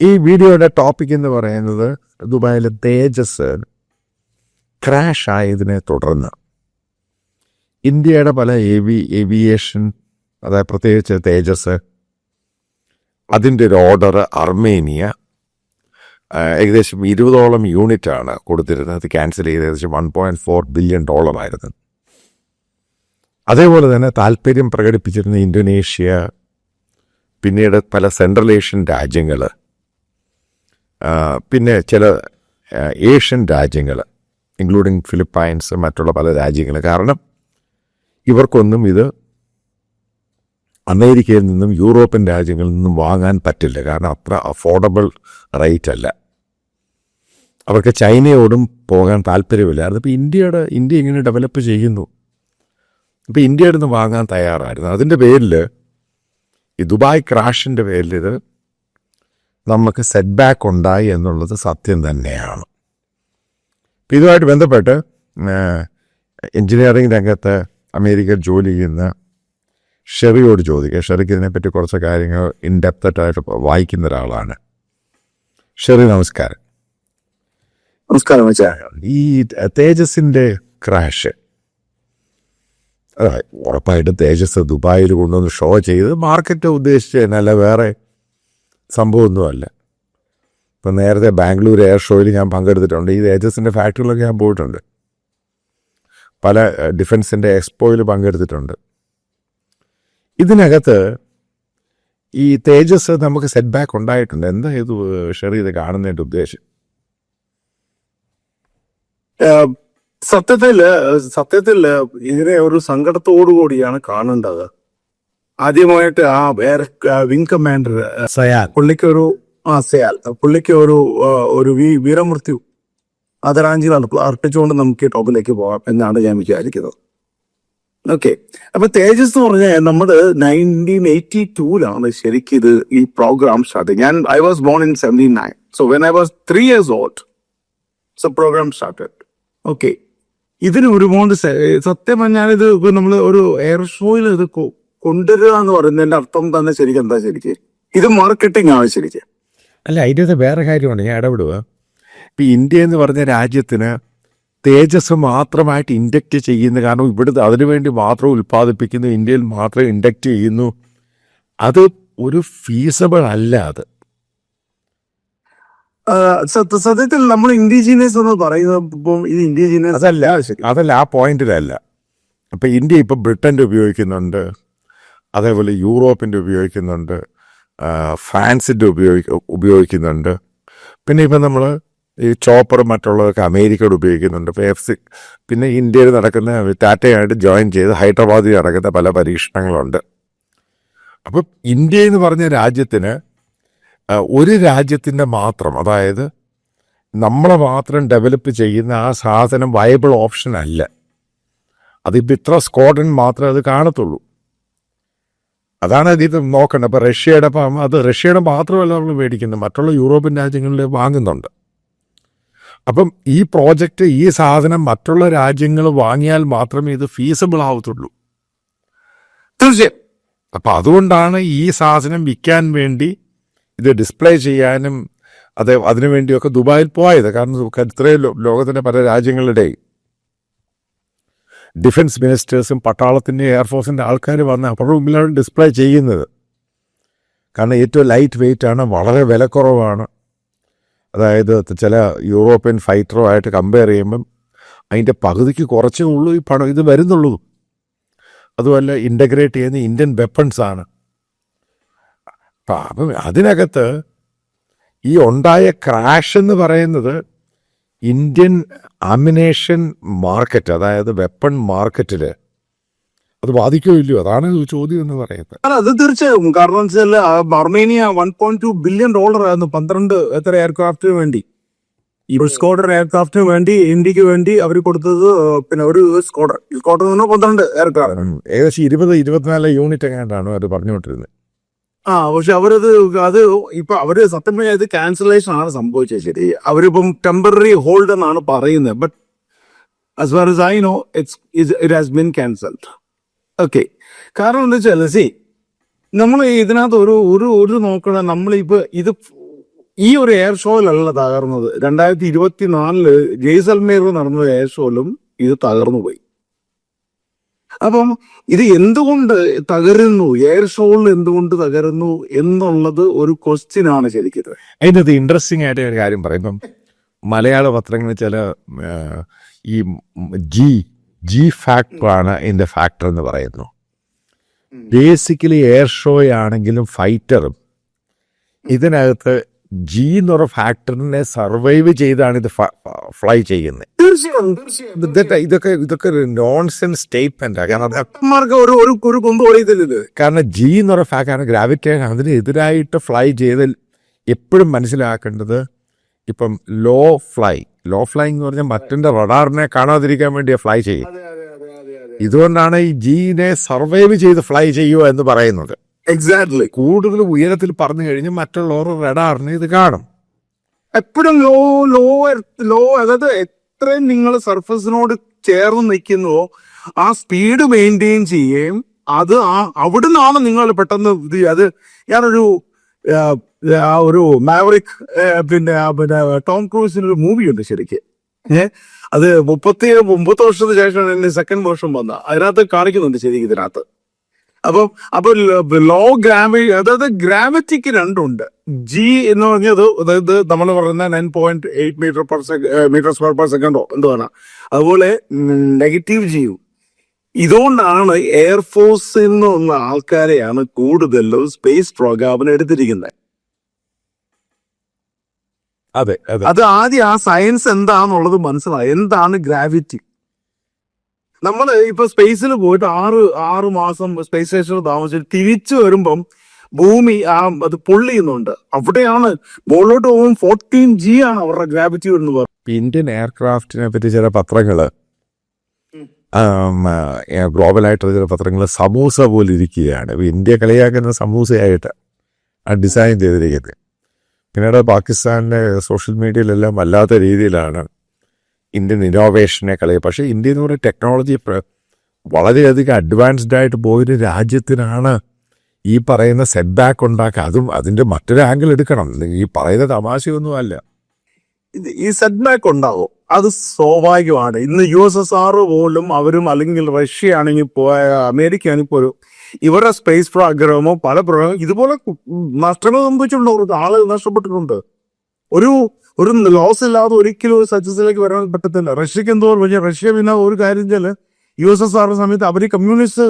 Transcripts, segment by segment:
ഈ വീഡിയോയുടെ ടോപ്പിക് എന്ന് പറയുന്നത് ദുബായിലെ തേജസ് ക്രാഷ് ആയതിനെ തുടർന്ന്. ഇന്ത്യയുടെ പല ഏവി ഏവിയേഷൻ അതായത് പ്രത്യേകിച്ച് തേജസ് അതിന്റെ ഒരു ഓർഡർ അർമേനിയ ഏകദേശം ഇരുപതോളം യൂണിറ്റ് ആണ് കൊടുത്തിരുന്നത്. അത് ക്യാൻസൽ ചെയ്ത് ഏകദേശം one point four billion dollar ആയിരുന്നു. അതേപോലെ തന്നെ താല്പര്യം പ്രകടിപ്പിച്ചിരുന്ന ഇന്തോനേഷ്യ പിന്നീട് പല സെൻട്രൽ ഏഷ്യൻ രാജ്യങ്ങൾ പിന്നെ ചില ഏഷ്യൻ രാജ്യങ്ങൾ ഇൻക്ലൂഡിങ് ഫിലിപ്പൈൻസ് മറ്റുള്ള പല രാജ്യങ്ങൾ. കാരണം ഇവർക്കൊന്നും ഇത് അമേരിക്കയിൽ നിന്നും യൂറോപ്യൻ രാജ്യങ്ങളിൽ നിന്നും വാങ്ങാൻ പറ്റില്ല. കാരണം അത്ര അഫോർഡബിൾ റേറ്റ് അല്ല. അവർക്ക് ചൈനയോടും പോകാൻ താല്പര്യമില്ലായിരുന്നു ഇപ്പോൾ ഇന്ത്യയുടെ ഇന്ത്യ ഇങ്ങനെ ഡെവലപ്പ് ചെയ്യുന്നു. ഇപ്പോൾ ഇന്ത്യയുടെ നിന്ന് വാങ്ങാൻ തയ്യാറായിരുന്നു. അതിന്റെ പേരിൽ ഈ ദുബായ് ക്രാഷിന്റെ പേരിൽ ഇത് നമുക്ക് സെറ്റ് ബാക്ക് ഉണ്ടായി എന്നുള്ളത് സത്യം തന്നെയാണ്. ഇതുമായിട്ട് ബന്ധപ്പെട്ട് എഞ്ചിനീയറിംഗ് രംഗത്ത് അമേരിക്കയിൽ ജോലി ചെയ്യുന്ന ഷെറിയോട് ചോദിക്കുക ഷെറിക്ക് ഇതിനെപ്പറ്റി കുറച്ച് കാര്യങ്ങൾ ഇൻഡെപ്തായിട്ട് വായിക്കുന്ന ഒരാളാണ്. ഷെറി നമസ്കാരം. നമസ്കാരം ഈ തേജസിന്റെ ക്രാഷ് ഉറപ്പായിട്ട് തേജസ് ദുബായിൽ കൊണ്ടുവന്ന് ഷോ ചെയ്ത് മാർക്കറ്റ് ഉദ്ദേശിച്ചതിനല്ല വേറെ സംഭവമൊന്നുമല്ല. ഇപ്പം നേരത്തെ ബാംഗ്ലൂർ എയർ ഷോയിൽ ഞാൻ പങ്കെടുത്തിട്ടുണ്ട്. ഈ തേജസിന്റെ ഫാക്ടറികളൊക്കെ ഞാൻ പോയിട്ടുണ്ട്. പല ഡിഫൻസിന്റെ എക്സ്പോയിൽ പങ്കെടുത്തിട്ടുണ്ട്. ഇതിനകത്ത് ഈ തേജസ് നമുക്ക് സെറ്റ് ബാക്ക് ഉണ്ടായിട്ടുണ്ട്. എന്താ ഇത് ഷെറി ഇത് കാണുന്നതിന്റെ ഉദ്ദേശം? സത്യത്തിൽ സത്യത്തിൽ ഇതിനെ ഒരു സങ്കടത്തോടു കൂടിയാണ് കാണേണ്ടത്. ആദ്യമായിട്ട് ആ വേറെ വിങ് കമാൻഡർ സയാൽ. പുള്ളിക്ക് ഒരു ആ സയാൽ. പുള്ളിക്ക് ഒരു ഒരു വീരമൃത്യു ആദരാഞ്ജലികൾ അർപ്പിച്ചുകൊണ്ട് നമുക്ക് ഈ ടോപ്പിലേക്ക് പോകാം എന്നാണ് ഞാൻ വിചാരിക്കുന്നത്. ഓക്കെ അപ്പൊ തേജസ് എന്ന് പറഞ്ഞാൽ നമ്മൾ നയന്റീൻ എയ്റ്റി ടൂലാണ് ശരിക്കും ഇത് ഈ പ്രോഗ്രാം സ്റ്റാർട്ട് ഞാൻ I was born in seventy nine so when I was three years old so programme started okay ഇതിന് ഒരുപാട് സത്യം പറഞ്ഞാൽ ഇത് നമ്മൾ ഒരു എയർ ഷോയിൽ ഇത് കൊണ്ടുവരിക എന്ന് പറയുന്നതിന്റെ അർത്ഥം തന്നെ ശരിക്കും എന്താ ശരിക്ക്? ഇത് മാർക്കറ്റിംഗ് ആണ് ശരിക്ക്. അല്ല അതിന്റെ വേറെ കാര്യമാണ് ഞാൻ ഇടപെടുക. ഇപ്പം ഇന്ത്യ എന്ന് പറഞ്ഞ രാജ്യത്തിന് തേജസ് മാത്രമായിട്ട് ഇൻഡക്റ്റ് ചെയ്യുന്ന കാരണം ഇവിടുത്തെ അതിനുവേണ്ടി മാത്രം ഉൽപ്പാദിപ്പിക്കുന്നു ഇന്ത്യയിൽ മാത്രം ഇൻഡക്റ്റ് ചെയ്യുന്നു. അത് ഒരു ഫീസബിൾ അല്ല അത്. സത്യത്തിൽ നമ്മൾ ഇൻഡിജീനിയസ് എന്ന് പറയുന്നത് ഇപ്പം ഇത് ഇൻഡിജീനിയസ് അതല്ല അതല്ല ആ പോയിന്റിലല്ല അപ്പം ഇന്ത്യ ഇപ്പം ബ്രിട്ടന്റെ ഉപയോഗിക്കുന്നുണ്ട്. അതേപോലെ യൂറോപ്പിന്റെ ഉപയോഗിക്കുന്നുണ്ട് ഫ്രാൻസിന്റെ ഉപയോഗി ഉപയോഗിക്കുന്നുണ്ട്. പിന്നെ ഇപ്പം നമ്മൾ ഈ ചോപ്പർ മറ്റുള്ളതൊക്കെ അമേരിക്കയുടെ ഉപയോഗിക്കുന്നുണ്ട്. ഇപ്പോൾ എഫ് സി പിന്നെ ഇന്ത്യയിൽ നടക്കുന്ന ടാറ്റയായിട്ട് ജോയിൻ ചെയ്ത് ഹൈദരാബാദിൽ നടക്കുന്ന പല പരീക്ഷണങ്ങളുണ്ട്. അപ്പം ഇന്ത്യ എന്ന് പറഞ്ഞ രാജ്യത്തിന് ഒരു രാജ്യത്തിന്റെ മാത്രം അതായത് നമ്മളെ മാത്രം ഡെവലപ്പ് ചെയ്യുന്ന ആ സാധനം വയബിൾ ഓപ്ഷൻ അല്ല. അതിപ്പോൾ ഇത്ര സ്കോഡൻ മാത്രമേ അത് കാണത്തുള്ളൂ. അതാണ് ഇത് നോക്കേണ്ടത്. അപ്പോൾ റഷ്യയുടെ ഇപ്പം അത് റഷ്യയുടെ മാത്രമല്ല നമ്മൾ മേടിക്കുന്നത്. മറ്റുള്ള യൂറോപ്യൻ രാജ്യങ്ങളിൽ വാങ്ങുന്നുണ്ട്. അപ്പം ഈ പ്രോജക്റ്റ് ഈ സാധനം മറ്റുള്ള രാജ്യങ്ങൾ വാങ്ങിയാൽ മാത്രമേ ഇത് ഫീസബിൾ ആവത്തുള്ളൂ. തീർച്ചയായും. അപ്പം അതുകൊണ്ടാണ് ഈ സാധനം വിൽക്കാൻ വേണ്ടി ഇത് ഡിസ്പ്ലേ ചെയ്യാനും അത് അതിനു വേണ്ടിയൊക്കെ ദുബായിൽ പോയത്. കാരണം ഇത്രയും ലോകത്തിന്റെ പല രാജ്യങ്ങളുടെ ഡിഫൻസ് മിനിസ്റ്റേഴ്സും പട്ടാളത്തിന്റെ എയർഫോഴ്സിന്റെ ആൾക്കാർ വന്ന് മുമ്പിലാണ് ഡിസ്പ്ലേ ചെയ്യുന്നത്. കാരണം ഏറ്റവും ലൈറ്റ് വെയിറ്റ് ആണ് വളരെ വിലക്കുറവാണ്. അതായത് ചില യൂറോപ്യൻ ഫൈറ്ററോ ആയിട്ട് കമ്പയർ ചെയ്യുമ്പം അതിന്റെ പകുതിക്ക് കുറച്ചേ ഉള്ളൂ ഈ പണം ഇത് വരുന്നുള്ളൂ. അതുമല്ല ഇന്റഗ്രേറ്റ് ചെയ്യുന്ന ഇന്ത്യൻ വെപ്പൺസ് ആണ്. അപ്പം അതിനകത്ത് ഈ ഉണ്ടായ ക്രാഷ് എന്ന് പറയുന്നത് ഇന്ത്യൻ അമിനേഷൻ മാർക്കറ്റ് അതായത് വെപ്പൺ മാർക്കറ്റിൽ അത് ബാധിക്കോ ഇല്ലയോ? അതാണ് ചോദ്യം എന്ന് പറയുന്നത് അത് തീർച്ചയായും. കാരണം വെച്ചാൽ Armenia one point two billion dollar ആയിരുന്നു പന്ത്രണ്ട് എത്ര എയർക്രാഫ്റ്റിന് വേണ്ടി. ഈ സ്കോഡർ എയർക്രാഫ്റ്റിന് വേണ്ടി ഇന്ത്യയ്ക്ക് വേണ്ടി അവർ കൊടുത്തത് പിന്നെ ഒരു സ്കോഡർ സ്കോഡർ പന്ത്രണ്ട് എയർക്രാഫ്റ്റ് ഏകദേശം ഇരുപത് ഇരുപത്തിനാല് യൂണിറ്റ് എങ്ങാണ്ടാണ് അവർ പറഞ്ഞുകൊണ്ടിരുന്നത്. ആ പക്ഷെ അവരത് അത് ഇപ്പൊ അവർ സത്യം പറഞ്ഞാൽ ഇത് ക്യാൻസലേഷൻ ആണ് സംഭവിച്ചത് ശരി. അവരിപ്പം ടെമ്പററി ഹോൾഡ് എന്നാണ് പറയുന്നത്. But as I know, it's it has been cancelled. Okay കാരണം എന്താ വെച്ചാൽ സി നമ്മൾ ഇതിനകത്ത് ഒരു ഒരു ഒരു നോക്കണ നമ്മളിപ്പോ ഇത് ഈ ഒരു എയർ ഷോയിലല്ല തകർന്നത്. രണ്ടായിരത്തി ഇരുപത്തിനാലിൽ ജയ്സൽമേറിൽ നടന്ന എയർ ഷോയിലും ഇത് തകർന്നു പോയി. അപ്പം ഇത് എന്തുകൊണ്ട് തകരുന്നു? എയർ ഷോയിൽ എന്തുകൊണ്ട് തകരുന്നു എന്നുള്ളത് ഒരു ക്വസ്റ്റ്യൻ ആണ് ശരിക്കും അതിനകത്ത് ഇൻട്രസ്റ്റിംഗ് ആയിട്ട് ഒരു കാര്യം പറയും. ഇപ്പം മലയാള പത്രങ്ങളിൽ ചില ഈ ജി ജി ഫാക്ടറാണ് ഇതിന്റെ ഫാക്ടർ എന്ന് പറയുന്നു. ബേസിക്കലി എയർ ഷോ ആണെങ്കിലും ഫൈറ്ററും ഇതിനകത്ത് ജി എന്നൊരു ഫാക്ടറിനെ സർവൈവ് ചെയ്താണ് ഇത് ഫ്ലൈ ചെയ്യുന്നത്. തീർച്ചയായും തീർച്ചയായും ഇതൊക്കെ ഇതൊക്കെ ഒരു നോൺസെൻസ് സ്റ്റേറ്റ്മെന്റ് കാരണം ഒരു ഒരു ഒരു കൊമ്പ് ഇത് കാരണം ജി എന്ന് ഫാക്ടർ ആണ് കാരണം ഗ്രാവിറ്റേഷൻ അതിനെതിരായിട്ട് ഫ്ലൈ ചെയ്ത് എപ്പോഴും മനസ്സിലാക്കേണ്ടത് ഇപ്പം ലോ ഫ്ലൈ ലോ ഫ്ലൈ എന്ന് പറഞ്ഞാൽ മറ്റൊന്റെ റഡാറിനെ കാണാതിരിക്കാൻ വേണ്ടി ഫ്ലൈ ചെയ്യും ഇതുകൊണ്ടാണ് ഈ ജീനെ സർവൈവ് ചെയ്ത് ഫ്ലൈ ചെയ്യുക എന്ന് പറയുന്നത്. എക്സാക്ട്ലി കൂടുതൽ ഉയരത്തിൽ പറഞ്ഞു കഴിഞ്ഞാൽ മറ്റുള്ളവർ റഡാറിന് ഇത് കാണും. എപ്പോഴും ലോ ലോ ലോ അതായത് എത്രയും നിങ്ങൾ സർഫസിനോട് ചേർന്ന് നിൽക്കുന്നുവോ ആ സ്പീഡ് മെയിന്റെയിൻ ചെയ്യുകയും അത് ആ അവിടുന്നാണ് നിങ്ങൾ പെട്ടെന്ന് ഇത് അത് ഞാനൊരു ആ, ഒരു മാവറിക് പിന്നെ പിന്നെ ടോം ക്രൂസിന് ഒരു മൂവി ഉണ്ട് ശരിക്ക്. ഏഹ് അത് മുപ്പത്തി മുപ്പത്തി വർഷത്തിന് ശേഷമാണ് എന്റെ സെക്കൻഡ് വേർഷൻ വന്ന അതിനകത്ത് കാണിക്കുന്നുണ്ട് ശരിക്കും ഇതിനകത്ത്. അപ്പം അപ്പൊ ലോ ഗ്രാവി അതായത് ഗ്രാവിറ്റിക്ക് രണ്ടുണ്ട്. ജി എന്ന് പറഞ്ഞത് അതായത് നമ്മൾ പറയുന്ന nine point eight metre per metre square per സെക്കൻഡോ എന്തുവാണ്. അതുപോലെ നെഗറ്റീവ് ജിയും ഇതുകൊണ്ടാണ് എയർഫോഴ്സിൽ നിന്നുള്ള ആൾക്കാരെയാണ് കൂടുതലും സ്പേസ് പ്രോഗ്രാമിന് എടുത്തിരിക്കുന്നത്. അതെ അതെ. അത് ആദ്യം ആ സയൻസ് എന്താന്നുള്ളത് മനസ്സിലായി. എന്താണ് ഗ്രാവിറ്റി നമ്മൾ ഇപ്പൊ സ്പേസിൽ പോയിട്ട് ആറ് ആറ് മാസം സ്പേസ് സ്റ്റേഷനിൽ താമസിച്ചിട്ട് തിരിച്ചു വരുമ്പം ഭൂമി ആ അത് പൊള്ളിയുന്നുണ്ട്. അവിടെയാണ് മുകളിലോട്ട് പോകുമ്പോൾ ഫോർട്ടീൻ ജി ആണ് അവരുടെ ഗ്രാവിറ്റി എന്ന് പറയുന്നത്. ഇന്ത്യൻ എയർക്രാഫ്റ്റിനെ പറ്റി ചില പത്രങ്ങൾ ഗ്ലോബലായിട്ടുള്ള ചില പത്രങ്ങൾ സമൂസ പോലെ ഇരിക്കുകയാണ് ഇന്ത്യ കളിയാക്കുന്ന സമൂസയായിട്ട് ഡിസൈൻ ചെയ്തിരിക്കുന്നത്. പിന്നീട് പാകിസ്ഥാനിലെ സോഷ്യൽ മീഡിയയിലെല്ലാം വല്ലാത്ത രീതിയിലാണ് ഇന്ത്യൻ ഇന്നോവേഷനെ കളി. പക്ഷേ ഇന്ത്യ എന്ന് പറയുന്ന ടെക്നോളജി വളരെയധികം അഡ്വാൻസ്ഡ് ആയിട്ട് പോയൊരു രാജ്യത്തിനാണ് ഈ പറയുന്ന സെറ്റ് ബാക്ക് ഉണ്ടാക്കുക. അതും അതിന്റെ മറ്റൊരു ആംഗിൾ എടുക്കണം. ഈ പറയുന്ന തമാശയൊന്നും അല്ല. ഈ സെറ്റ് ബാക്ക് ഉണ്ടാകും അത് സ്വാഭാവികമാണ്. ഇന്ന് യു എസ് എസ് ആർ പോലും അവരും അല്ലെങ്കിൽ റഷ്യ ആണെങ്കിൽ പോയ അമേരിക്ക ആണെങ്കിൽ പോലും ഇവരുടെ സ്പേസ് പ്രോഗ്രാമോ പല പ്രോഗ്രാമോ ഇതുപോലെ നഷ്ടങ്ങൾ സംഭവിച്ചിട്ടുണ്ട്. ഒരു ആൾ നഷ്ടപ്പെട്ടിട്ടുണ്ട്. ഒരു ഒരു ലോസ് ഇല്ലാതെ ഒരിക്കലും ഒരു സക്സസിലേക്ക് വരാൻ പറ്റത്തില്ല. റഷ്യക്ക് എന്തോ പക്ഷേ റഷ്യ പിന്നെ ഒരു കാര്യം വെച്ചാൽ യു എസ് എസ് ആർ സമയത്ത് അവർ കമ്മ്യൂണിസ്റ്റ്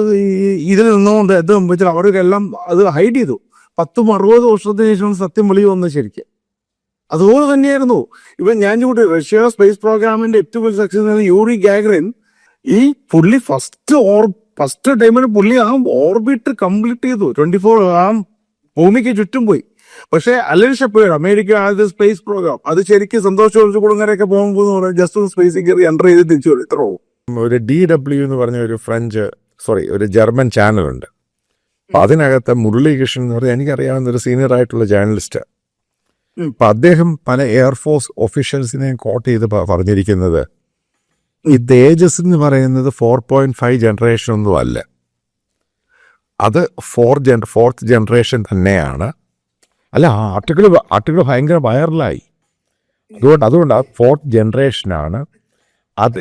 ഇതിൽ നിന്നുകൊണ്ട് എന്ത് സംഭവിച്ചാൽ അവർക്കെല്ലാം അത് ഹൈഡ് ചെയ്തു. പത്തും അറുപത് വർഷത്തിന് ശേഷം സത്യം വെളി വന്നത് ശരിക്കും. അതുപോലെ തന്നെയായിരുന്നു. ഇപ്പൊ ഞാൻ കൂട്ടി റഷ്യ സ്പേസ് പ്രോഗ്രാമിന്റെ ഏറ്റവും വലിയ സക്സസ് യൂറി ഗാഗ്രൻ ഈ പുള്ളി ഫസ്റ്റ് ഓർ ഫസ്റ്റ് ടൈമിൽ പുള്ളി ആ ഓർബിറ്റ് കംപ്ലീറ്റ് ചെയ്തു. ട്വന്റി ഫോർ ആ ഭൂമിക്ക് ചുറ്റും പോയി. പക്ഷെ അലൻ ഷെപ്പേഡ് അമേരിക്ക ആദ്യത്തെ സ്പേസ് പ്രോഗ്രാം അത് ശരിക്കും സന്തോഷം ഒഴിച്ചു കൊടുങ്ങരൊക്കെ പോകുമ്പോൾ ജസ്റ്റ് ഒന്ന് സ്പേസിൽ കയറി എന്റർ ചെയ്ത് തിരിച്ചു വരും. ഇത്ര ഒരു ഡി ഡബ്ല്യു എന്ന് പറഞ്ഞ ഒരു ഫ്രഞ്ച് സോറി ഒരു ജർമ്മൻ ചാനലുണ്ട് അപ്പൊ അതിനകത്ത് മുരളീകൃഷ്ണൻ എന്ന് പറഞ്ഞാൽ എനിക്കറിയാവുന്ന ഒരു സീനിയർ ആയിട്ടുള്ള ജേർണലിസ്റ്റ്. അപ്പൊ അദ്ദേഹം പല എയർഫോഴ്സ് ഒഫീഷ്യൽസിനെ കോട്ട് ചെയ്ത് പറഞ്ഞിരിക്കുന്നത്. ഈ തേജസ് എന്ന് പറയുന്നത് ഫോർ പോയിന്റ് ഫൈവ് ജനറേഷൻ ഒന്നും അല്ല. അത് ഫോർ ജൻ ഫോർത്ത് ജനറേഷൻ തന്നെയാണ്. അല്ല ആ ആർട്ടിക്കിൾ ആർട്ടിക്കിൾ ഭയങ്കര വൈറലായി അതുകൊണ്ട് അതുകൊണ്ട് ആ ഫോർത്ത് ജനറേഷനാണ് അത്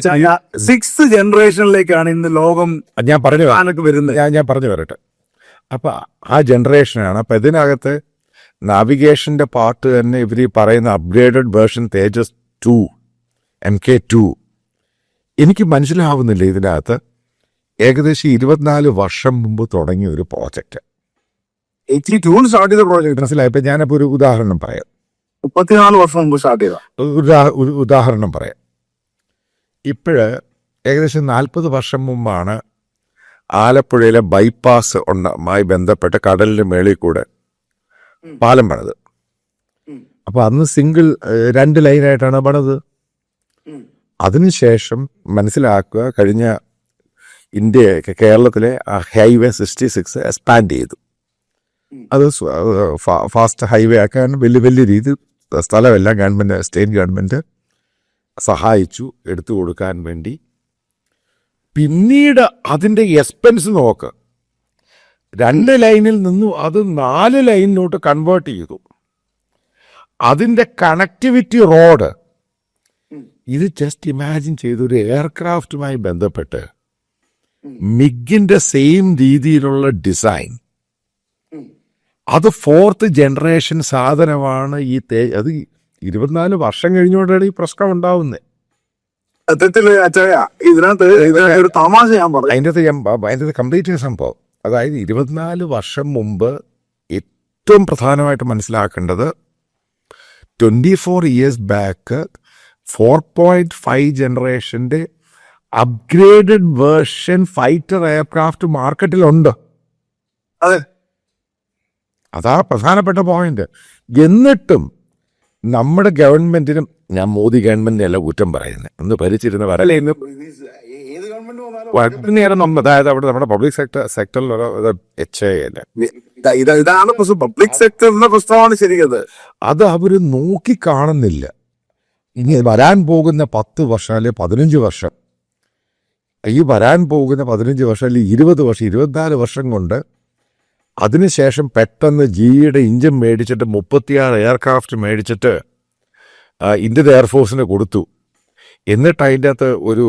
സിക്സ് ജനറേഷനിലേക്കാണ് ഇന്ന് ലോകം ഞാൻ പറഞ്ഞു വരുന്നത്. ഞാൻ ഞാൻ പറഞ്ഞു വരട്ടെ അപ്പൊ ആ ജനറേഷനാണ് അപ്പൊ ഇതിനകത്ത് നാവിഗേഷന്റെ പാർട്ട് തന്നെ ഇവർ ഈ പറയുന്ന upgraded version Tejas two M K two എനിക്ക് മനസ്സിലാവുന്നില്ല ഇതിനകത്ത്. ഏകദേശം ഇരുപത്തിനാല് വർഷം മുമ്പ് തുടങ്ങിയ ഒരു പ്രോജക്റ്റ് എയ്റ്റി ടൂൺ സ്റ്റാർട്ട് ചെയ്ത പ്രോജക്ട് മനസ്സിലായി? ഇപ്പൊ ഞാനപ്പോ ഒരു ഉദാഹരണം പറയാം. മുപ്പത്തിനാല് വർഷം മുമ്പ് സ്റ്റാർട്ട് ചെയ്ത. ഒരു ഉദാഹരണം പറയാം. ഇപ്പോഴ് ഏകദേശം നാൽപ്പത് വർഷം മുമ്പാണ് ആലപ്പുഴയിലെ ബൈപ്പാസ് ഉണ്ടായി ബന്ധപ്പെട്ട് കടലിന്റെ മേളിൽ കൂടെ പാലം പണിത്. അപ്പൊ അന്ന് സിംഗിൾ രണ്ട് ലൈനായിട്ടാണ് പണിത്. അതിനുശേഷം മനസ്സിലാക്കുക കഴിഞ്ഞ ഇന്ത്യ കേരളത്തിലെ ഹൈവേ സിക്സ്റ്റി സിക്സ് എക്സ്പാൻഡ് ചെയ്തു. അത് ഫാസ്റ്റ് ഹൈവേ ആക്കാൻ വലിയ വലിയ രീതി സ്ഥലമെല്ലാം ഗവൺമെന്റ് സ്റ്റേറ്റ് ഗവൺമെന്റ് സഹായിച്ചു എടുത്തു കൊടുക്കാൻ വേണ്ടി. പിന്നീട് അതിന്റെ എക്സ്പെൻസ് നോക്ക്. രണ്ട് ലൈനിൽ നിന്നും അത് നാല് ലൈനിലോട്ട് കൺവേർട്ട് ചെയ്തു. അതിന്റെ കണക്ടിവിറ്റി റോഡ്. ഇത് ജസ്റ്റ് ഇമാജിൻ ചെയ്ത് ഒരു എയർക്രാഫ്റ്റുമായി ബന്ധപ്പെട്ട് മിഗിന്റെ സെയിം രീതിയിലുള്ള ഡിസൈൻ അത് ഫോർത്ത് ജനറേഷൻ സാധനമാണ് ഈ തേ അത് ഇരുപത്തിനാല് വർഷം കഴിഞ്ഞുകൊണ്ടാണ് ഈ പ്രശ്നം ഉണ്ടാവുന്നത് സത്യത്തിൽ അച്ചായ ഇതിനകത്ത് ഇതിനകത്ത് ഒരു തമാശ ഞാൻ പറഞ്ഞു. അതിന്റെ അകത്ത് ഞാൻ അതിന്റെ അകത്ത് കംപ്ലീറ്റ് സംഭവം. അതായത് ഇരുപത്തിനാല് വർഷം മുമ്പ് ഏറ്റവും പ്രധാനമായിട്ട് മനസ്സിലാക്കേണ്ടത് twenty four years back four point five ജനറേഷന്റെ upgraded version fighter aircraft മാർക്കറ്റിലുണ്ട് അതെ. അതാ പ്രധാനപ്പെട്ട പോയിന്റ് എന്നിട്ടും നമ്മുടെ ഗവൺമെന്റിനും ഞാൻ മോദി ഗവൺമെന്റിനല്ല കുറ്റം പറയുന്നത് ഒന്ന് ഭരിച്ചിരുന്ന വരല്ലേ ഇന്ന്? നേരം നമ്മൾ അതായത് അവിടെ നമ്മുടെ പബ്ലിക് സെക്ടർ സെക്ടറിലുള്ള എച്ച് ഐ ഇതാണ് പബ്ലിക് സെക്ടറിന്റെ പ്രശ്നമാണ് ശരിക്കത്. അത് അവർ നോക്കി കാണുന്നില്ല ഇനി വരാൻ പോകുന്ന പത്ത് വർഷം അല്ലെ പതിനഞ്ച് വർഷം ഈ വരാൻ പോകുന്ന പതിനഞ്ച് വർഷം അല്ലെങ്കിൽ ഇരുപത് വർഷം ഇരുപത്തിനാല് വർഷം കൊണ്ട് അതിനുശേഷം പെട്ടെന്ന് ജിയുടെ ഇഞ്ചിൻ മേടിച്ചിട്ട് മുപ്പത്തിയാറ് എയർക്രാഫ്റ്റ് മേടിച്ചിട്ട് ഇന്ത്യൻ എയർഫോഴ്സിന് കൊടുത്തു. എന്നിട്ട് അതിന്റെ അകത്ത് ഒരു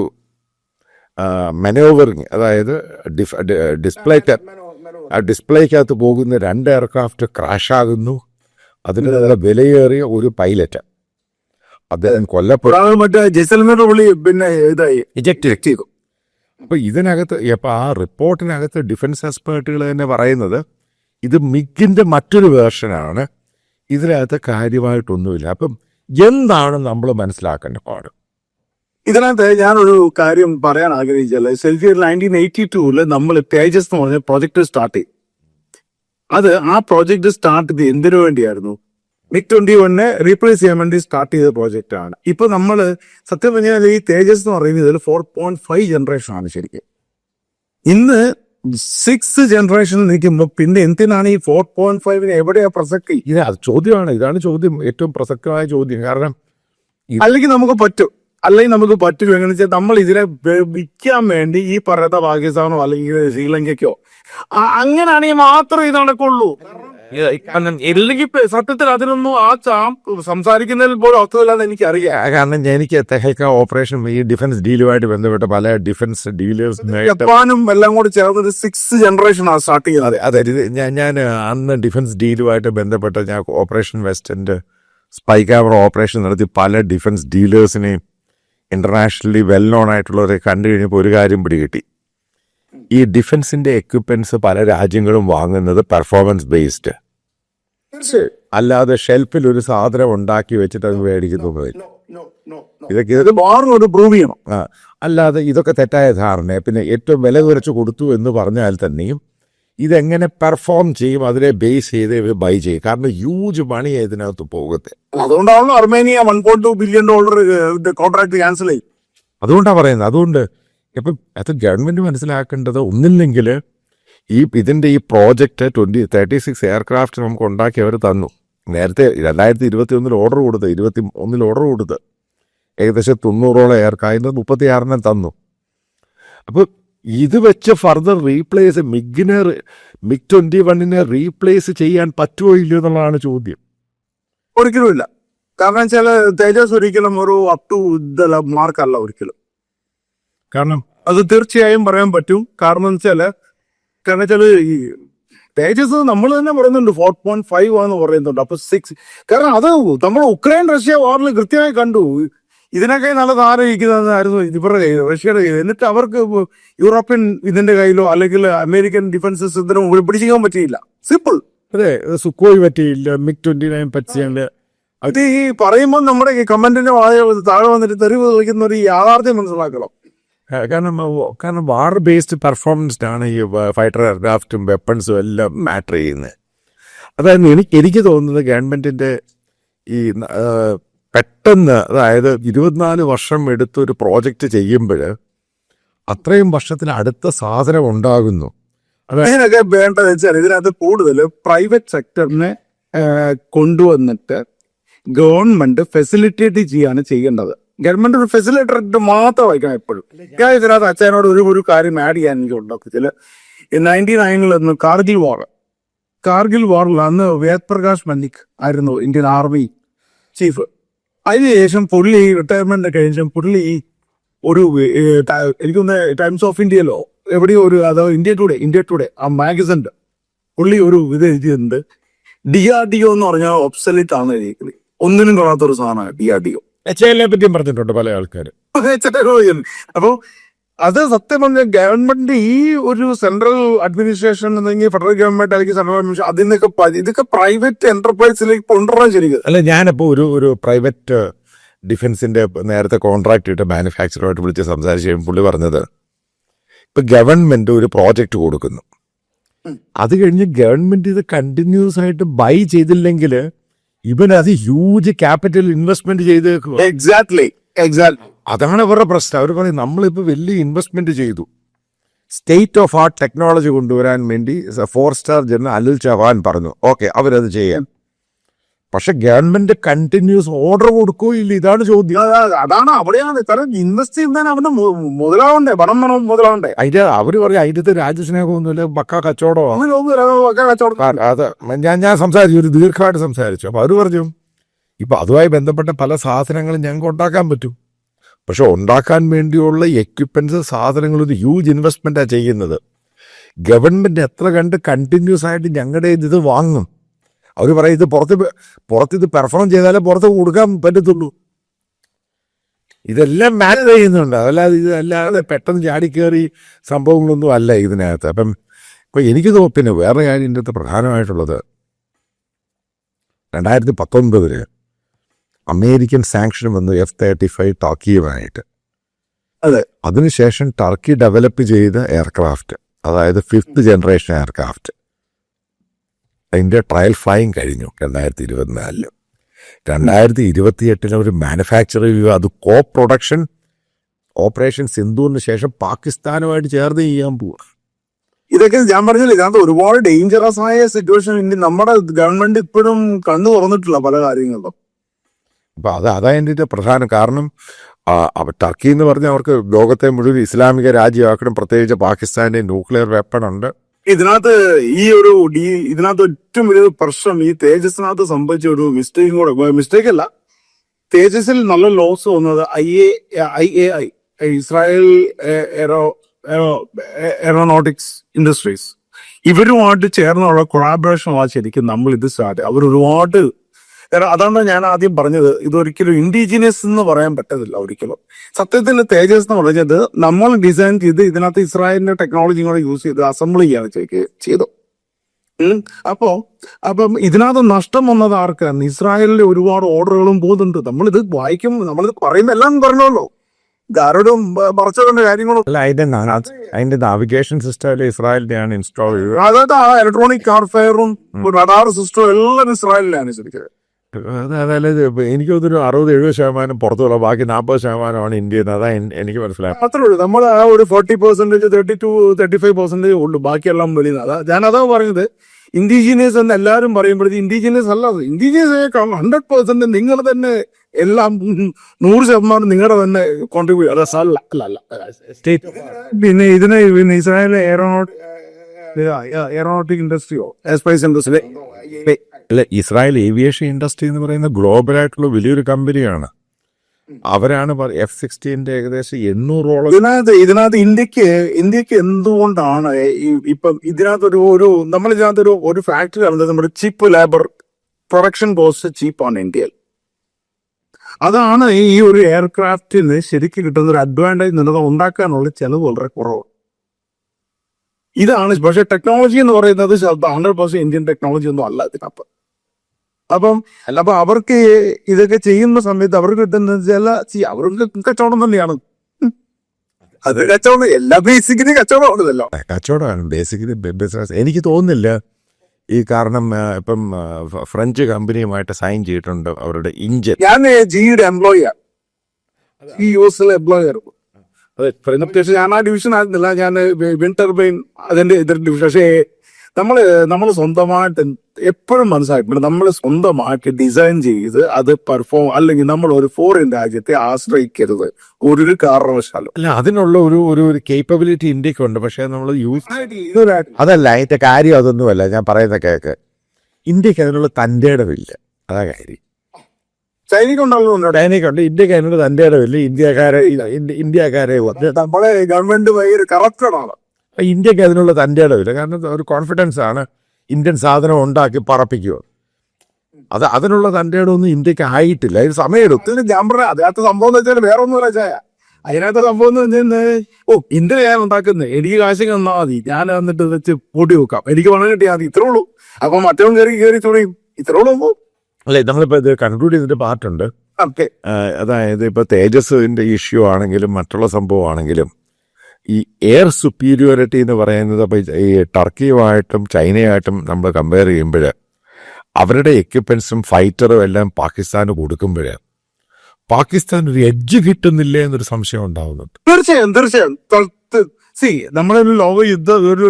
മെനോവറിങ് അതായത് ഡിഫ് ഡിസ്പ്ലേക്ക് ഡിസ്പ്ലേക്കകത്ത് പോകുന്ന രണ്ട് എയർക്രാഫ്റ്റ് ക്രാഷ് ആകുന്നു അതിന് നല്ല വിലയേറിയ ഒരു പൈലറ്റ്. അദ്ദേഹം കൊല്ലപ്പെട്ടു. ഒരാൾ മറ്റേ ജയ്സൽമേറിന്റെ പുള്ളി പിന്നെ ഇതായി. ഇജക്ട് ചെയ്തു അപ്പൊ ഇതിനകത്ത് അപ്പൊ ആ റിപ്പോർട്ടിനകത്ത് ഡിഫൻസ് എക്സ്പേർട്ടുകൾ തന്നെ പറയുന്നത് ഇത് മിക്കിന്റെ മറ്റൊരു വേർഷനാണ് ഇതിനകത്ത് കാര്യമായിട്ടൊന്നുമില്ല. അപ്പം എന്താണ് നമ്മൾ മനസ്സിലാക്കേണ്ട പാട് ഇതിനകത്ത് ഞാനൊരു കാര്യം പറയാൻ ആഗ്രഹിച്ചാൽ സെൽഫിയർ നയന്റീൻ എയ്റ്റി ടൂൽ നമ്മൾ തേജസ് എന്ന് പറഞ്ഞ പ്രോജക്ട് സ്റ്റാർട്ട് ചെയ്തു. അത് ആ പ്രോജക്ട് സ്റ്റാർട്ട് ചെയ്ത് എന്തിനു വേണ്ടിയായിരുന്നു? മിക് ട്വന്റി വണ്ണിനെ റീപ്ലേസ് ചെയ്യാൻ വേണ്ടി സ്റ്റാർട്ട് ചെയ്ത പ്രോജക്റ്റ് ആണ്. ഇപ്പൊ നമ്മൾ സത്യം പറഞ്ഞാൽ ഈ തേജസ് എന്ന് പറയുന്നത് ഫോർ പോയിന്റ് ഫൈവ് ജനറേഷൻ ആണ് ശരിക്കും. ഇന്ന് സിക്സ് ജനറേഷൻ നിൽക്കുമ്പോൾ പിന്നെ എന്തിനാണ് ഈ ഫോർ പോയിന്റ് ഫൈവിന് എവിടെയാ പ്രസക്തി? ഇത് അത് ചോദ്യമാണ്. ഇതാണ് ചോദ്യം. ഏറ്റവും പ്രസക്തമായ ചോദ്യം. കാരണം അല്ലെങ്കിൽ നമുക്ക് പറ്റും. അല്ലെങ്കിൽ നമുക്ക് പറ്റും. എങ്ങനെ വെച്ചാൽ നമ്മൾ ഇതിനെ വിൽക്കാൻ വേണ്ടി ഈ പറയുന്ന പാകിസ്ഥാനോ അല്ലെങ്കിൽ ശ്രീലങ്കയ്ക്കോ. അങ്ങനെയാണെങ്കിൽ മാത്രമേ ഇത് നടക്കുള്ളൂ. കാരണം സത്യത്തിൽ അതിനൊന്നും ആ ചാം സംസാരിക്കുന്നതിൽ പോലും അർത്ഥമില്ലാന്ന് എനിക്കറിയാം. കാരണം എനിക്ക് തെഹൽക്ക ഓപ്പറേഷൻ ഈ ഡിഫൻസ് ഡീലുമായിട്ട് ബന്ധപ്പെട്ട പല ഡിഫൻസ് ഡീലേഴ്സ് ജപ്പാനും എല്ലാം കൂടി ചേർന്ന് സിക്സ് ജനറേഷൻ ആണ് സ്റ്റാർട്ട് ചെയ്യുന്നത് അതെ അതെ ഞാൻ ഞാൻ അന്ന് ഡിഫൻസ് ഡീലുമായിട്ട് ബന്ധപ്പെട്ട ഞാൻ ഓപ്പറേഷൻ വെസ്റ്റിന്റെ സ്പൈ ക്യാമറ ഓപ്പറേഷൻ നടത്തി പല ഡിഫൻസ് ഡീലേഴ്സിനെയും ഇന്റർനാഷണലി വെൽ നോൺ ആയിട്ടുള്ളവരെ കണ്ടു കഴിഞ്ഞപ്പോൾ ഒരു കാര്യം പിടികിട്ടി ഈ ഡിഫൻസിന്റെ എക്യുപ്മെന്റ്സ് പല രാജ്യങ്ങളും വാങ്ങുന്നത് പെർഫോമൻസ് ബേസ്ഡ് അല്ലാതെ ഷെൽഫിൽ ഒരു സാധനം ഉണ്ടാക്കി വെച്ചിട്ട് അത് മേടിക്കുന്നു ഇതൊക്കെ ഇത് മാറുന്നൊരു പ്രൂവ് ചെയ്യണം. അല്ലാതെ ഇതൊക്കെ തെറ്റായ ധാരണ. പിന്നെ ഏറ്റവും വില കുറച്ച് കൊടുത്തു എന്ന് പറഞ്ഞാൽ തന്നെയും ഇതെങ്ങനെ പെർഫോം ചെയ്യും അതിനെ ബേസ് ചെയ്ത് ഇവർ ബൈ ചെയ്യും. കാരണം ഹ്യൂജ് മണി ഇതിനകത്ത് പോകത്തെ. അതുകൊണ്ടാണല്ലോ Armenia one point two billion dollar contract cancel ചെയ്യും അതുകൊണ്ടാണ് പറയുന്നത്. അതുകൊണ്ട് ഇപ്പം അത് ഗവൺമെന്റ് മനസ്സിലാക്കേണ്ടത് ഒന്നില്ലെങ്കിൽ ഈ ഇതിന്റെ ഈ project twenty thirty six aircraft നമുക്ക് ഉണ്ടാക്കി അവർ തന്നു. നേരത്തെ രണ്ടായിരത്തി ഇരുപത്തി ഒന്നിൽ ഓർഡർ കൊടുത്ത് ഇരുപത്തി ഒന്നിൽ ഓർഡർ കൊടുത്ത്. ഏകദേശം തൊണ്ണൂറോളം എയർക്രാഫ്റ്റ് മുപ്പത്തി ആറിനെ തന്നു. അപ്പോൾ ഇത് വെച്ച് ഫർദർ റീപ്ലേസ് മിഗിനെ മിഗ് ട്വന്റി വണ്ണിനെ റീപ്ലേസ് ചെയ്യാൻ പറ്റുമോ ഇല്ലയോ എന്നുള്ളതാണ് ചോദ്യം. ഒരിക്കലും ഇല്ല. കാരണം വെച്ചാൽ തേജസ് ഒരിക്കലും ഒരു അപ് ടു മാർക്കല്ല ഒരിക്കലും. കാരണം? അത് തീർച്ചയായും പറയാൻ പറ്റും. കാരണം വെച്ചാൽ കാരണം വെച്ചാൽ ഈ തേജസ് നമ്മൾ തന്നെ പറയുന്നുണ്ട് ഫോർ പോയിന്റ് ഫൈവ് ആണെന്ന് പറയുന്നുണ്ട്. അപ്പൊ സിക്സ് കാരണം അത് നമ്മൾ ഉക്രൈൻ റഷ്യ വാറിൽ കൃത്യമായി കണ്ടു. ഇതിനൊക്കെ നല്ല താരം ഇരിക്കുന്നതായിരുന്നു ഇവരുടെ കയ്യിൽ റഷ്യയുടെ കയ്യിൽ എന്നിട്ട് അവർക്ക് യൂറോപ്യൻ ഇതിന്റെ കയ്യിലോ അല്ലെങ്കിൽ അമേരിക്കൻ ഡിഫൻസ് സിസ്റ്റത്തിനോ പിടിച്ചിരിക്കാൻ പറ്റിയില്ല. സിമ്പിൾ അതെ സുക്കോയ് പറ്റിയില്ല മിഗ് ട്വന്റി നയൻ പറ്റിയുണ്ട് അത് ഈ പറയുമ്പോൾ നമ്മുടെ കമന്റിന്റെ താഴെ വന്നിട്ട് തെറിവ് കളിക്കുന്ന ഒരു യാഥാർത്ഥ്യം മനസ്സിലാക്കണം. കാരണം കാരണം വാർ ബേസ്ഡ് പെർഫോമൻസ്ഡാണ് ഈ ഫൈറ്റർ എയർക്രാഫ്റ്റും വെപ്പൺസും എല്ലാം മാറ്റർ ചെയ്യുന്നത്. അതായത് എനിക്ക് എനിക്ക് തോന്നുന്നത് ഗവൺമെന്റിന്റെ ഈ പെട്ടെന്ന് അതായത് ഇരുപത്തിനാല് വർഷം എടുത്തൊരു പ്രോജക്റ്റ് ചെയ്യുമ്പോൾ അത്രയും വർഷത്തിന് അടുത്ത സാധനം ഉണ്ടാകുന്നു. അതൊക്കെ വേണ്ടത് വെച്ചാൽ ഇതിനകത്ത് കൂടുതൽ പ്രൈവറ്റ് സെക്ടറിനെ കൊണ്ടുവന്നിട്ട് ഗവൺമെന്റ് ഫെസിലിറ്റേറ്റ് ചെയ്യാണ് ചെയ്യേണ്ടത്. ഗവൺമെന്റ് ഒരു ഫെസിലിറ്റേറ്റർ മാത്രം വായിക്കണം എപ്പോഴും. ഞാൻ ഇതിനകത്ത് അച്ഛനോട് ഒരു ഒരു കാര്യം ആഡ് ചെയ്യാൻ എനിക്ക് ഉണ്ടാക്കത്തില്ല നയന്റി നയനിൽ ഒന്ന് കാർഗിൽ വാർ കാർഗിൽ വാറിൽ അന്ന് വേദ് പ്രകാശ് മല്ലിക് ആയിരുന്നു ഇന്ത്യൻ ആർമി ചീഫ് അതിനുശേഷം പുള്ളി റിട്ടയർമെന്റ് കഴിഞ്ഞ പുള്ളി ഒരു എനിക്കൊന്ന് ടൈംസ് ഓഫ് ഇന്ത്യയിലോ എവിടെയോ ഒരു അതോ ഇന്ത്യ ടുഡേ ഇന്ത്യ ടുഡേ ആ മാഗസിന്റെ പുള്ളി ഒരു ഇത് എഴുതിയിട്ടുണ്ട്. ഡി ആർ ഡി ഒ എന്ന് പറഞ്ഞാൽ ഒബ്സലിറ്റ് ആണ് എഴുതിയിരിക്കുന്നത്. ഒന്നിനും കൊള്ളാത്ത ഒരു സാധനമാണ് D R D O H എല്ലിനെ പറ്റിയും പറഞ്ഞിട്ടുണ്ട് പല ആൾക്കാർ അപ്പോ അത് സത്യം പറഞ്ഞ ഗവൺമെന്റ് ഈ ഒരു സെൻട്രൽ അഡ്മിനിസ്ട്രേഷൻ അല്ലെങ്കിൽ ഫെഡറൽ ഗവൺമെന്റ് അല്ലെങ്കിൽ സെൻട്രൽ അഡ്മിനിസ്ട്രേഷൻ അതിനൊക്കെ ഇതൊക്കെ പ്രൈവറ്റ് എന്റർപ്രൈസിലേക്ക് കൊണ്ടുവരാൻ ശരിക്കും. അല്ല ഞാനിപ്പോൾ ഒരു ഒരു പ്രൈവറ്റ് ഡിഫൻസിന്റെ നേരത്തെ കോൺട്രാക്ട് ഇട്ട് മാനുഫാക്ചറുമായിട്ട് വിളിച്ച് സംസാരിച്ച് കഴിയുമ്പോൾ പുള്ളി പറഞ്ഞത് ഇപ്പൊ ഗവൺമെന്റ് ഒരു പ്രോജക്റ്റ് കൊടുക്കുന്നു. അത് കഴിഞ്ഞ് ഗവൺമെന്റ് ഇത് കണ്ടിന്യൂസ് ആയിട്ട് ബൈ ചെയ്തില്ലെങ്കിൽ ഇവൻ അത് ഹ്യൂജ് ക്യാപിറ്റൽ ഇൻവെസ്റ്റ്മെന്റ് ചെയ്ത് എക്സാക്ട്ലി എക്സാക്ട് അതാണ് അവരുടെ പ്രശ്നം. അവർ പറയും നമ്മളിപ്പോൾ വലിയ ഇൻവെസ്റ്റ്മെന്റ് ചെയ്തു. സ്റ്റേറ്റ് ഓഫ് ആർട്ട് ടെക്നോളജി കൊണ്ടുവരാൻ വേണ്ടി four star general Anil Chavan പറഞ്ഞു. ഓക്കെ അവരത് ചെയ്യാം. പക്ഷെ ഗവൺമെന്റ് കണ്ടിന്യൂസ് ഓർഡർ കൊടുക്കോ ഇല്ല ഇതാണ് ചോദ്യം. അതാണ് അവിടെയാണ്. കാരണം ഇൻവെസ്റ്റ് ചെയ്യുന്നതിന് അവന് മുതലാവണ്ടേ? പണം പണം മുതലാവണ്ടേ? അതിന്റെ അവർ പറയും അതിന്റെ രാജ്യസ്നേഹമൊന്നുമില്ല. കച്ചവടമോ. അങ്ങനെ ഇല്ല, ഒക്കെ അത് ഞാൻ ഞാൻ സംസാരിച്ചു. ഒരു ദീർഘമായിട്ട് സംസാരിച്ചു. അപ്പൊ അവർ പറഞ്ഞു ഇപ്പൊ അതുമായി ബന്ധപ്പെട്ട പല സാധനങ്ങളും ഞങ്ങൾക്ക് ഉണ്ടാക്കാൻ പറ്റും. പക്ഷെ ഉണ്ടാക്കാൻ വേണ്ടിയുള്ള എക്യുപ്മെന്റ്സ് സാധനങ്ങൾ ഒരു ഹ്യൂജ് ഇൻവെസ്റ്റ്മെന്റാണ് ചെയ്യുന്നത്. ഗവൺമെന്റ് എത്ര കണ്ട് കണ്ടിന്യൂസ് ആയിട്ട് ഞങ്ങളുടെ ഇത് വാങ്ങും. അവർ പറയും ഇത് പുറത്ത് പുറത്ത് ഇത് പെർഫോം ചെയ്താലേ പുറത്ത് കൊടുക്കാൻ പറ്റത്തുള്ളൂ. ഇതെല്ലാം മാനേജ് ചെയ്യുന്നുണ്ട്. അതല്ലാതെ ഇത് അല്ലാതെ പെട്ടെന്ന് ചാടിക്കേറി സംഭവങ്ങളൊന്നും അല്ല ഇതിനകത്ത്. അപ്പം ഇപ്പം എനിക്ക് പിന്നെ വേറെ കാര്യം ഇതിന്റെ അകത്ത് പ്രധാനമായിട്ടുള്ളത്. രണ്ടായിരത്തി പത്തൊൻപതിൽ അമേരിക്കൻ സാങ്ഷൻ വന്നു എഫ് തേർട്ടി ഫൈവ് ടർക്കിയുമായിട്ട് അതെ. അതിനുശേഷം ടർക്കി ഡെവലപ്പ് ചെയ്ത എയർക്രാഫ്റ്റ് അതായത് ഫിഫ്ത്ത് ജനറേഷൻ എയർക്രാഫ്റ്റ് അതിന്റെ ട്രയൽ ഫ്ലൈയും കഴിഞ്ഞു രണ്ടായിരത്തി ഇരുപത്തിനാലിൽ രണ്ടായിരത്തി ഇരുപത്തിയെട്ടിന് ഒരു മാനുഫാക്ചർ ചെയ്യുക അത് കോ പ്രൊഡക്ഷൻ ഓപ്പറേഷൻ സിന്ധുവിന് ശേഷം പാകിസ്ഥാനുമായിട്ട് ചേർന്ന് ചെയ്യാൻ പോവുക ഇതൊക്കെ ഞാൻ പറഞ്ഞില്ലേ ഇതിനകത്ത് ഒരുപാട് ഡേഞ്ചറസ് ആയ സിറ്റുവേഷൻ ഇനി നമ്മുടെ ഗവൺമെന്റ് ഇപ്പോഴും കണ്ണു തുറന്നിട്ടില്ല പല കാര്യങ്ങളിലും അപ്പൊ അത് അതാ എന്റെ പ്രധാന കാരണം ടർക്കി എന്ന് പറഞ്ഞാൽ അവർക്ക് ലോകത്തെ മുഴുവൻ ഇസ്ലാമിക രാജ്യമാക്കണം പ്രത്യേകിച്ച് പാകിസ്ഥാന്റെ ന്യൂക്ലിയർ വെപ്പൺ ഉണ്ട്. ഇതിനകത്ത് ഈ ഒരു ഡി ഇതിനകത്ത് ഏറ്റവും വലിയ പ്രശ്നം ഈ തേജസിനകത്ത് സംഭവിച്ച ഒരു മിസ്റ്റേക്കും കൂടെ മിസ്റ്റേക്ക് അല്ല. തേജസിൽ നല്ല ലോസ് വന്നത് I A I A I Israel aero aeronautics industries ഇവരുമായിട്ട് ചേർന്നുള്ള കൊളാബറേഷനാണ് ശരിക്കും നമ്മൾ ഇത് സ്റ്റാർട്ട് അവർ ഒരുപാട് കാരണം അതാണ് ഞാൻ ആദ്യം പറഞ്ഞത്. ഇതൊരിക്കലും ഇൻഡിജിനിയസ് എന്ന് പറയാൻ പറ്റത്തില്ല ഒരിക്കലും. സത്യത്തിൽ തേജസ് എന്ന് പറഞ്ഞത് നമ്മൾ ഡിസൈൻ ചെയ്ത് ഇതിനകത്ത് ഇസ്രായേലിന്റെ ടെക്നോളജി കൂടെ യൂസ് ചെയ്ത് അസംബിൾ ചെയ്യാണ് ചെയ്യ- ചെയ്തു അപ്പോ അപ്പം ഇതിനകത്ത് നഷ്ടം വന്നത് ആർക്കാണ്? ഇസ്രായേലിലെ ഒരുപാട് ഓർഡറുകളും പോകുന്നുണ്ട്. നമ്മളിത് വായിക്കും നമ്മളിത് പറയുന്ന എല്ലാം പറഞ്ഞല്ലോ ആരോടും കാര്യങ്ങളും അല്ല അതിന്റെ നാ- അതിന്റെ നാവിഗേഷൻ സിസ്റ്റം ഇസ്രായേലിന്റെയാണ് ഇൻസ്റ്റാൾ ചെയ്തത്. അതായത് ആ ഇലക്ട്രോണിക് കാർഫെയറും റഡാർ സിസ്റ്റവും എല്ലാം ഇസ്രായേലിലാണ് ശരിക്കും. അതായത് എനിക്ക് തോന്നുന്നു അറുപത് എഴുപത് ശതമാനം പുറത്തുള്ള ബാക്കി നാൽപ്പത് ശതമാനമാണ് ഇന്ത്യയിൽ നിന്ന്. അതാ എനിക്ക് മനസ്സിലായത്. അത്രേ ഉള്ളൂ. നമ്മൾ ആ ഒരു forty percentage thirty two thirty five percentage ഉള്ളൂ. ബാക്കിയെല്ലാം വെളിയിൽ അതാ ഞാൻ അതാ പറഞ്ഞത്. ഇൻഡിജീനിയസ് എന്ന് എല്ലാവരും പറയുമ്പോഴത്തേക്ക് ഇൻഡിജീനിയസ് അല്ല ഇൻഡിജീനിയസ് ഹൺഡ്രഡ് പെർസെന്റ് നിങ്ങൾ തന്നെ എല്ലാം നൂറ് ശതമാനം നിങ്ങളുടെ തന്നെ കോൺട്രിബ്യൂട്ട് അല്ല അല്ല അല്ല അല്ല. സ്റ്റേറ്റ് പിന്നെ ഇതിന് പിന്നെ ഇസ്രായേൽ എയറോനോട്ടിക് എയറോനോട്ടിക് ഇൻഡസ്ട്രിയോ എയർസ്പേസ് ഇൻഡസ്ട്രി അല്ല ഇസ്രായേൽ ഏവിയേഷൻ ഇൻഡസ്ട്രി എന്ന് പറയുന്ന ഗ്ലോബൽ ആയിട്ടുള്ള വലിയൊരു കമ്പനിയാണ്. അവരാണ് എഫ് സിക്സ്റ്റീന്റെ ഏകദേശം എണ്ണൂറോളം ഇതിനകത്ത് ഇതിനകത്ത് ഇന്ത്യയ്ക്ക് ഇന്ത്യയ്ക്ക് എന്തുകൊണ്ടാണ് ഇപ്പം ഇതിനകത്ത് ഒരു ഒരു നമ്മൾ ഇതിനകത്ത് ഒരു ഒരു ഫാക്ടറി നടന്നത് നമ്മുടെ ചീപ്പ് ലേബർ പ്രൊഡക്ഷൻ കോസ്റ്റ് ആണ് ഇന്ത്യയിൽ. അതാണ് ഈ ഒരു എയർക്രാഫ്റ്റിന് ശരിക്കും കിട്ടുന്ന ഒരു അഡ്വാന്റേജ് നിന്നത് ഉണ്ടാക്കാനുള്ള ചെലവ് വളരെ കുറവ് ഇതാണ് പക്ഷെ ടെക്നോളജി എന്ന് പറയുന്നത് ഹൺഡ്രഡ് പെർസെന്റ് ഇന്ത്യൻ ടെക്നോളജി ഒന്നും അല്ല ഇതിനകത്ത്. അപ്പം അപ്പൊ അവർക്ക് ഇതൊക്കെ ചെയ്യുന്ന സമയത്ത് അവർക്ക് കിട്ടുന്ന ചില അവർക്ക് കച്ചവടം തന്നെയാണ്. അത് കച്ചവടം എല്ലാ ബേസിക്കലി കച്ചവടമാണല്ലോ. കച്ചവടമാണ്. ബേസിക്കലി ബിസിനസ് എനിക്ക് തോന്നുന്നില്ല ഈ കാരണം ഇപ്പം ഫ്രഞ്ച് കമ്പനിയുമായിട്ട് സൈൻ ചെയ്തിട്ടുണ്ട് അവരുടെ ഇഞ്ചൻ ഞാൻ ജിയുടെ എംപ്ലോയിയാണ് ഈ യൂസിലെ എസിലെ എംപ്ലോയി ആയിരുന്നു അതെ പ്രത്യേകിച്ച് ഞാൻ ആ ഡിവിഷൻ ആയിരുന്നില്ല. ഞാൻ വിൻ ടർബൈൻ അതിന്റെ ഇതിന്റെ ഡിവിഷൻ പക്ഷേ നമ്മൾ നമ്മൾ സ്വന്തമായിട്ട് എപ്പോഴും മനസ്സിലാക്കിയിട്ടുണ്ട് നമ്മൾ സ്വന്തമായിട്ട് ഡിസൈൻ ചെയ്ത് അത് പെർഫോം അല്ലെങ്കിൽ നമ്മൾ ഒരു ഫോറിൻ രാജ്യത്തെ ആശ്രയിക്കരുത്. ഒരു കാരണവശാലും. അല്ല അതിനുള്ള ഒരു ഒരു ഒരു കേപ്പബിലിറ്റി ഇന്ത്യയ്ക്ക് ഉണ്ട്. പക്ഷെ നമ്മൾ യൂസ് അതല്ല അതിന്റെ കാര്യം അതൊന്നുമല്ല. ഞാൻ പറയുന്ന കേക്ക്. ഇന്ത്യയ്ക്ക് അതിനുള്ള തന്റെ ഇടമില്ല അതാ കാര്യം. ചൈനയ്ക്ക് ഉണ്ടാകുന്നുണ്ടോ ചൈനയ്ക്കുണ്ട് ഇന്ത്യയ്ക്ക് അതിനുള്ള തന്റെ ഇടമില്ല ഇന്ത്യക്കാരെ ഇന്ത്യക്കാരെ നമ്മളെ ഗവൺമെന്റ് ഭയങ്കര കറക്റ്റഡാണ് ഇന്ത്യയ്ക്ക് അതിനുള്ള തന്റെ ഇടമില്ല കാരണം ഒരു കോൺഫിഡൻസ് ആണ് ഇന്ത്യൻ സാധനം ഉണ്ടാക്കി പറപ്പിക്കുക. അത് അതിനുള്ള തന്റെ ഇടമൊന്നും ഇന്ത്യയ്ക്ക് ആയിട്ടില്ല. അതിന് സമയമെടുക്കും പറഞ്ഞ അതിനകത്ത് സംഭവം എന്ന് വെച്ചാൽ വേറെ ഒന്നും ചായ. അതിനകത്ത് സംഭവം എന്ന് വെച്ചാൽ ഓ ഇന്ത്യ ഞാൻ ഉണ്ടാക്കുന്നത്. എനിക്ക് കാശ് തന്നാൽ മതി. ഞാൻ എന്നിട്ട് വെച്ച് പൂട്ടി വെക്കാം. എനിക്ക് പണം കിട്ടിയാൽ മതി. ഇത്രേ ഉള്ളൂ. അപ്പൊ മറ്റവൻ കയറി കയറി തുണിയും ഇത്രേ ഉള്ളൂ അല്ലെ നമ്മളിപ്പോ ഇത് കൺക്ലൂഡ് ചെയ്തിട്ട് പാർട്ടുണ്ട് അതായത് ഇപ്പൊ തേജസ്സിന്റെ ഇഷ്യൂ ആണെങ്കിലും മറ്റുള്ള സംഭവമാണെങ്കിലും ഈ എയർ സുപ്പീരിയോറിറ്റി എന്ന് പറയുന്നത് അപ്പോൾ ഈ ടർക്കിയുമായിട്ടും ചൈനയുമായിട്ടും നമ്മൾ കമ്പയർ ചെയ്യുമ്പോൾ അവരുടെ എക്യുപ്മെൻസും ഫൈറ്ററും എല്ലാം പാകിസ്ഥാന് കൊടുക്കുമ്പോൾ പാകിസ്ഥാൻ ഒരു എഡ്ജ് കിട്ടുന്നില്ലേ എന്നൊരു സംശയം ഉണ്ടാവുന്നുണ്ട്. തീർച്ചയായും തീർച്ചയായും. സി നമ്മളൊരു ലോക യുദ്ധ ഒരു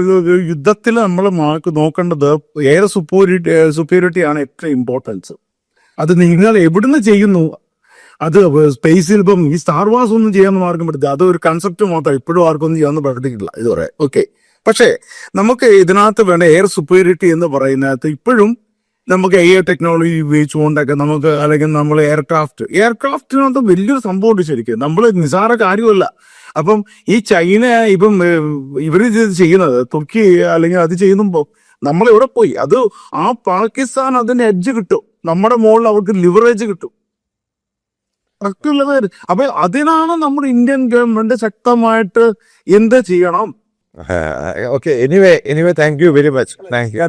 യുദ്ധത്തിൽ നമ്മൾ നോക്കേണ്ടത് എയർ സുപ്പോരി സുപ്പീരിയോറിറ്റി ആണ് ഏറ്റവും ഇമ്പോർട്ടൻസ് അത് നിങ്ങൾ എവിടുന്ന് ചെയ്യുന്നു? അത് സ്പേസിൽ ഇപ്പം ഈ സ്റ്റാർ വാസ് ഒന്നും ചെയ്യാൻ ആർക്കും പറ്റില്ല അത് ഒരു കൺസെപ്റ്റ് മാത്രം ഇപ്പോഴും ആർക്കും ഒന്നും ചെയ്യാൻ പറ്റിയിട്ടില്ല ഇതുവരെ. ഓക്കെ പക്ഷേ നമുക്ക് ഇതിനകത്ത് വേണ്ട എയർ സുപ്പീരിറ്റി എന്ന് പറയുന്നതിനകത്ത് ഇപ്പോഴും നമുക്ക് എയർ ടെക്നോളജി ഉപയോഗിച്ചുകൊണ്ടൊക്കെ നമുക്ക് അല്ലെങ്കിൽ നമ്മൾ എയർക്രാഫ്റ്റ് എയർക്രാഫ്റ്റിനകത്ത് വലിയൊരു സംഭവം സംഭവമുണ്ട് ശരിക്കും. നമ്മൾ നിസാര കാര്യമല്ല. അപ്പം ഈ ചൈന ഇപ്പം ഇവർ ചെയ്യുന്നത് തുർക്കി അല്ലെങ്കിൽ അത് ചെയ്യുമ്പോൾ നമ്മൾ എവിടെ പോയി? അത് ആ പാകിസ്ഥാൻ അതിന് എഡ്ജ് കിട്ടും. നമ്മുടെ മുകളിൽ അവർക്ക് ലിവറേജ് കിട്ടും. അതൊക്കെയുള്ളത് അപ്പൊ അതിനാണ് നമ്മുടെ ഇന്ത്യൻ ഗവൺമെന്റ് ശക്തമായിട്ട് എന്ത് ചെയ്യണം? Okay. Anyway anyway thank you very much thank you